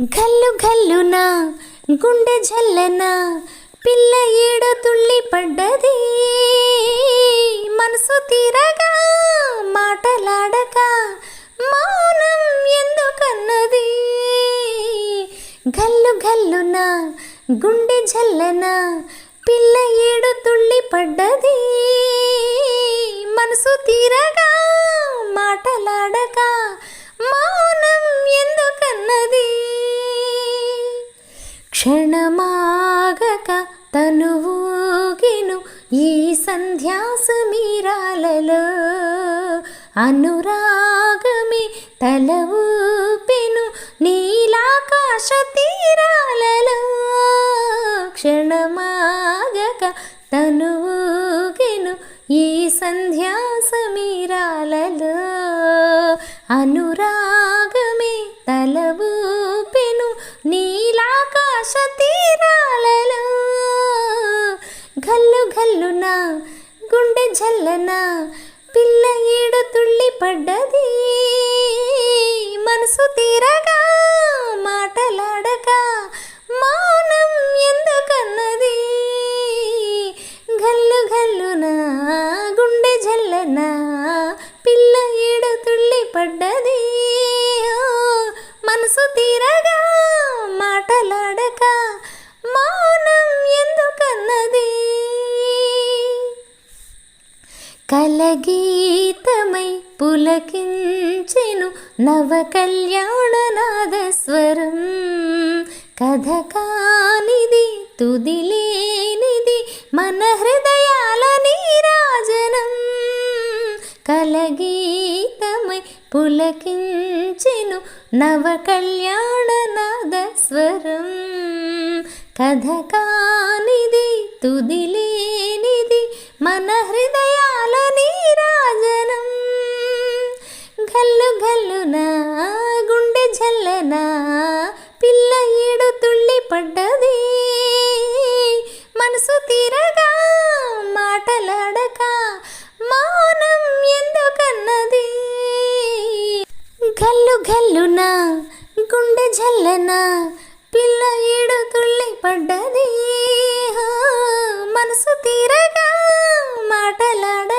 గల్లు గల్లున గుండె జల్లనా పిల్ల ఏడు తుళ్ళి పడ్డది? మనసు తీరగా మాటలాడక మౌనం ఎందుకన్నది? గల్లు గల్లునా గుండె జల్లన పిల్ల ఏడు తుళ్ళి పడ్డది? మనసు తీరగా మాటలాడక మౌనం ఎందుకన్నది? క్షణమాగక తనువూగిను ఈ సంధ్యాసమీరాలలో. అనురాగమే తల ఊపెను నీలాకాశ తీరాలలో. క్షణమాగక తనువూగెను ఈ సంధ్యాసమీరాలలో. అనురాగమే తల ఊపెను ఆకాశ తీరాలలో గల్లు గల్లున గుండె జల్లన పిల్ల ఏడు తుళ్ళి పడ్డది. మనసు తీరగా కలగీతమై పులకించెను నవ కళ్యాణ నాదస్వరం కథ కానిది తుదిలేనిది మన హృదయాల నీరాజనం. కలగీతమై పులకించెను నవ కళ్యాణ నాదస్వరం కథ కానిది తుదిలేనిది మన హృదయ గల్లు గల్లునా గుండె జల్లనా పిల్ల ఏడు తుళ్ళి పడ్డది. మనసు తీరగా మాటలాడక మౌనం ఎందుకన్నది? గల్లు గల్లునా గుండె జల్లనా పిల్ల ఏడు తుళ్ళి పడ్డది. మనసు తీరగా మాటలాడ